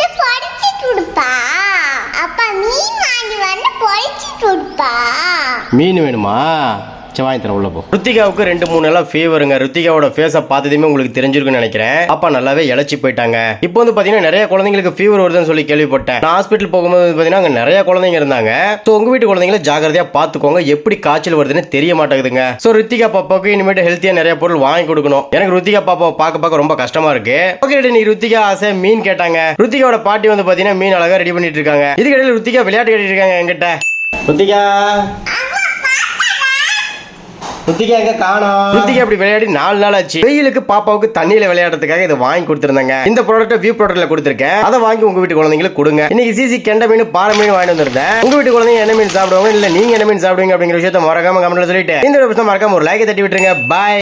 வந்து பொடிச்சு கொடுப்பா அப்பா மீன் வாங்கி வந்து பொடிச்சு கொடுப்பா மீன் வேணுமா? தரேன் உள்ள போ. ருத்திகாவுக்கு ரெண்டு மூணு நாளா ஃபீவருங்க ருத்திகாவோட ஃபேஸை பார்த்ததுமே உங்களுக்கு தெரிஞ்சிருக்குன்னு நினைக்கிறேன். அப்பா நல்லாவே இழைச்சி போயிட்டாங்க. இப்போ வந்து பாத்தீங்கன்னா நிறைய குழந்தைங்களுக்கு ஃபீவர் வருதுன்னு சொல்லி கேள்விப்பட்டேன். நான் ஹாஸ்பிட்டல் போகும்போது பாத்தீங்கன்னா அங்க நிறைய குழந்தைங்க இருந்தாங்க. ஸோ உங்க வீட்டு குழந்தைங்கள ஜாக்கிரதையா பார்த்துக்கோங்க. எப்படி காய்ச்சல் வருதுன்னு தெரிய மாட்டேங்குதுங்க. ஸோ ருத்திகா பாப்பாவுக்கு இனிமேட்டு ஹெல்த்தியா நிறைய பொருள் வாங்கி கொடுக்கணும். எனக்கு ருத்திகா பாப்பாவை பார்க்க பார்க்க ரொம்ப கஷ்டமா இருக்கு. ஓகே நீ ருத்திகா ஆசை மீன் கேட்டாங்க. ருத்திகாவோட பாட்டி வந்து பாத்தீங்கன்னா மீன் அழகா ரெடி பண்ணிட்டு இருக்காங்க. இதுக்கிடையில ருத்திகா விளையாட்டு கேட்டுட்டு இருக்காங்க என்கிட்ட. ருத்திகா. ருத்திகா எங்க காணோம் ருத்திகா அப்படி விளையாடி நாலு நாள் ஆச்சு. வெயிலுக்கு பாப்பாவுக்கு தண்ணியில விளையாடுறதுக்காக இதை வாங்கி கொடுத்துருந்தாங்க. இந்த ப்ராடக்ட்டை வியூ ப்ராடக்ட்ல கொடுத்துருக்கேன். அதை வாங்கி உங்க வீட்டு குழந்தைங்களுக்கு கொடுங்க. இன்னைக்கு சிசி கெண்ட மீன் பாறை மீன் வாங்கி வந்திருந்தேன். உங்க வீட்டு குழந்தைங்க என்ன மீன் சாப்பிடுவாங்க? இல்ல நீங்க என்ன மீன் சாப்பிடுவீங்க அப்படிங்கிற விஷயத்த மறக்காம கமெண்ட்ல சொல்லிட்டு. இந்த மறக்காம ஒரு லைக்கை தட்டி விட்டுருங்க. பாய்